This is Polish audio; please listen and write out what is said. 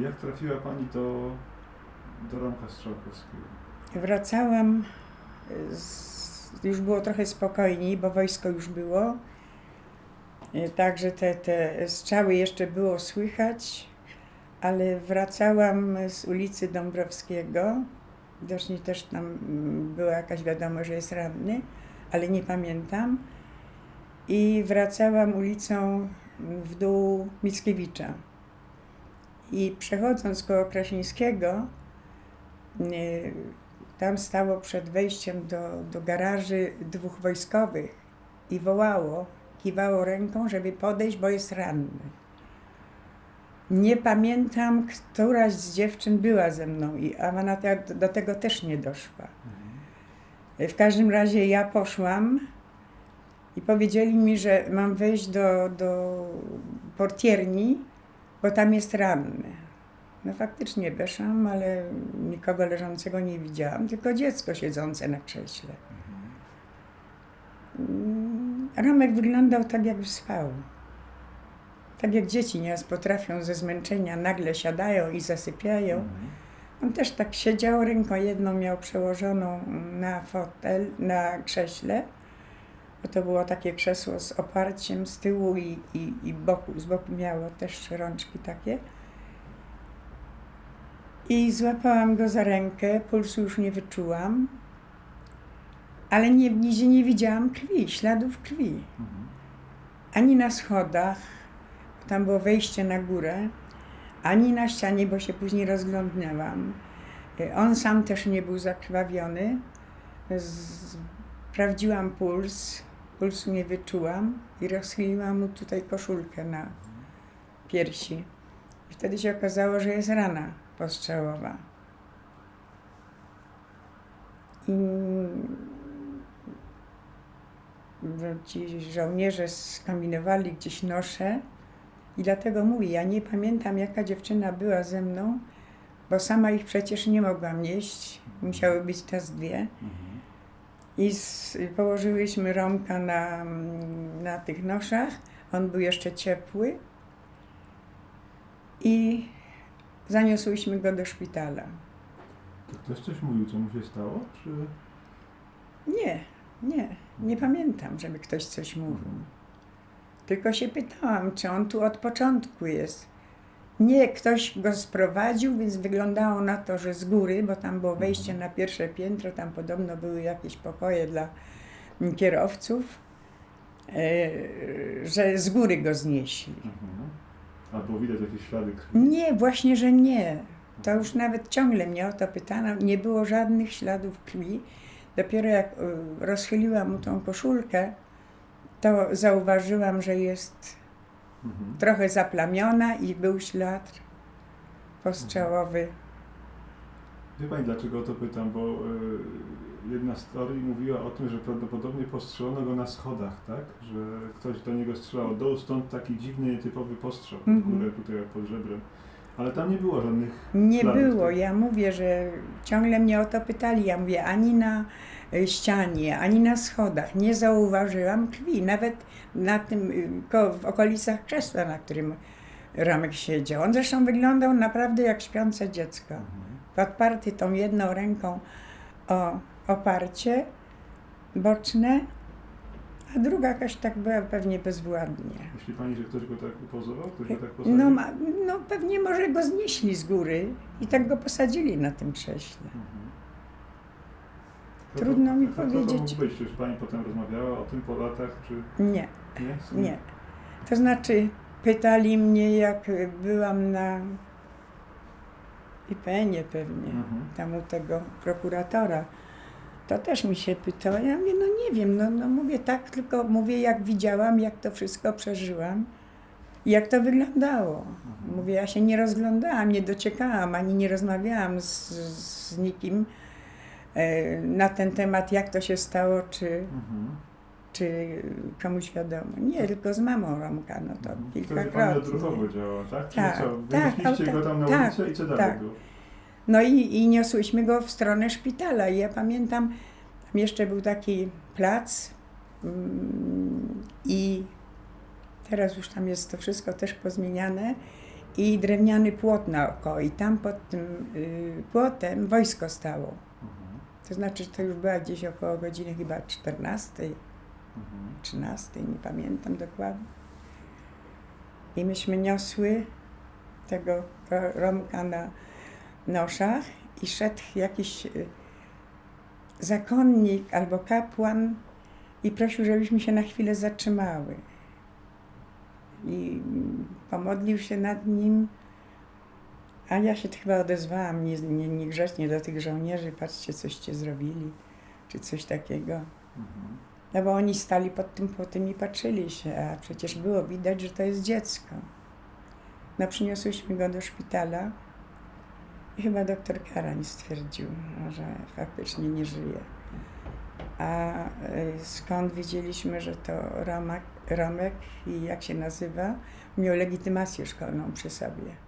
Jak trafiła Pani do, do Romka Strzałkowskiego? Wracałam, z, już było trochę spokojniej, bo wojsko już było. E, Także te, te strzały jeszcze było słychać, ale wracałam z ulicy Dąbrowskiego. Widocznie też tam mm, była jakaś wiadomość, że jest ranny, ale nie pamiętam. I wracałam ulicą w dół Mickiewicza. I przechodząc koło Krasińskiego, nie, tam stało przed wejściem do, do garaży dwóch wojskowych i wołało, kiwało ręką, żeby podejść, bo jest ranny. Nie pamiętam, któraś z dziewczyn była ze mną, i a ona do tego też nie doszła. W każdym razie ja poszłam i powiedzieli mi, że mam wejść do, do portierni, bo tam jest ranny. No faktycznie weszłam, ale nikogo leżącego nie widziałam, tylko dziecko siedzące na krześle. Mm, Romek wyglądał tak, jakby spał. Tak jak dzieci nieraz potrafią ze zmęczenia, nagle siadają i zasypiają. Mhm. On też tak siedział, ręką jedną miał przełożoną na fotel, na krześle, bo to było takie krzesło z oparciem z tyłu i, i, i boku, z boku miało też rączki takie. I złapałam go za rękę, pulsu już nie wyczułam, ale nie, nigdzie nie widziałam krwi, śladów krwi. Mhm. Ani na schodach, tam było wejście na górę, ani na ścianie, bo się później rozglądnęłam. Y, On sam też nie był zakrwawiony. Sprawdziłam puls, pulsu nie wyczułam i rozchyliłam mu tutaj koszulkę na piersi. I wtedy się okazało, że jest rana postrzałowa. I ci żołnierze skombinowali gdzieś nosze i dlatego mówię, ja nie pamiętam jaka dziewczyna była ze mną, bo sama ich przecież nie mogłam nieść, musiały być tas dwie. Mhm. I z, położyłyśmy Romka na, na tych noszach, on był jeszcze ciepły i zaniosłyśmy go do szpitala. To ktoś coś mówił, co mu się stało? Czy... Nie, nie, nie pamiętam, żeby ktoś coś mówił. Tylko się pytałam, czy on tu od początku jest. Nie, ktoś go sprowadził, więc wyglądało na to, że z góry, bo tam było wejście na pierwsze piętro, tam podobno były jakieś pokoje dla kierowców, e, że z góry go znieśli. Mhm. A było widać jakieś ślady krwi? Nie, właśnie, że nie. To już nawet ciągle mnie o to pytano. Nie było żadnych śladów krwi. Dopiero jak y, rozchyliłam mu tą koszulkę, to zauważyłam, że jest Mhm. trochę zaplamiona i był ślad postrzałowy. Wie Pani dlaczego o to pytam? Bo y, jedna z teorii mówiła o tym, że prawdopodobnie postrzelono go na schodach, tak? Że ktoś do niego strzelał od dołu, stąd taki dziwny, nietypowy postrzał Mhm. górę, tutaj pod żebrem. Ale tam nie było żadnych Nie było. tak? Ja mówię, że ciągle mnie o to pytali. Ja mówię, ani na y, ścianie, ani na schodach nie zauważyłam krwi. Nawet na tym, y, w okolicach krzesła, na którym Ramek siedział. On zresztą wyglądał naprawdę jak śpiące dziecko. Mhm. podparty tą jedną ręką o oparcie boczne, a druga jakaś tak była pewnie bezwładnie. Myśli Pani, że ktoś go tak upozował? Ktoś go tak posadził? No, ma, no pewnie może go znieśli z góry i tak go posadzili na tym krześle. Mhm. Trudno mi to powiedzieć. mógł być? Czy już Pani potem rozmawiała o tym po latach, czy Nie, nie? Nie. To znaczy pytali mnie jak byłam na IPN-ie pewnie. Mhm. tam u tego prokuratora, to też mi się pytała. Ja mówię, no nie wiem, no, no mówię tak, tylko mówię jak widziałam, jak to wszystko przeżyłam i jak to wyglądało. Mhm. Mówię, ja się nie rozglądałam, nie dociekałam, ani nie rozmawiałam z, z nikim e, na ten temat, jak to się stało, czy, Mhm. czy komuś wiadomo. Nie, tylko z mamą Romka, no to Mhm. Wtedy Pani kilkakrotnie. odruchowo działała, tak? Czyli Tak, co, tak, wynieśliście tak, go tam na tak, ulicę i co dalej tak. było? No i, i niosłyśmy go w stronę szpitala. I ja pamiętam, tam jeszcze był taki plac mm, i teraz już tam jest to wszystko też pozmieniane. i drewniany płot naokoło. I tam pod tym y, płotem wojsko stało. To znaczy, to już była gdzieś około godziny chyba 14, Mhm. 13, nie pamiętam dokładnie. I myśmy niosły tego ro- Romka na noszach i szedł jakiś y, zakonnik albo kapłan i prosił, żebyśmy się na chwilę zatrzymały. I mm, pomodlił się nad nim, a ja się chyba odezwałam nie, nie, niegrzecznie do tych żołnierzy, patrzcie, coście zrobili, czy coś takiego. Mhm. No bo oni stali pod tym płotem i patrzyli się, a przecież było widać, że to jest dziecko. No przyniosłyśmy go do szpitala chyba doktor Karań stwierdził, że faktycznie nie żyje. A y, skąd wiedzieliśmy, że to Romek, Romek i jak się nazywa, miał legitymację szkolną przy sobie.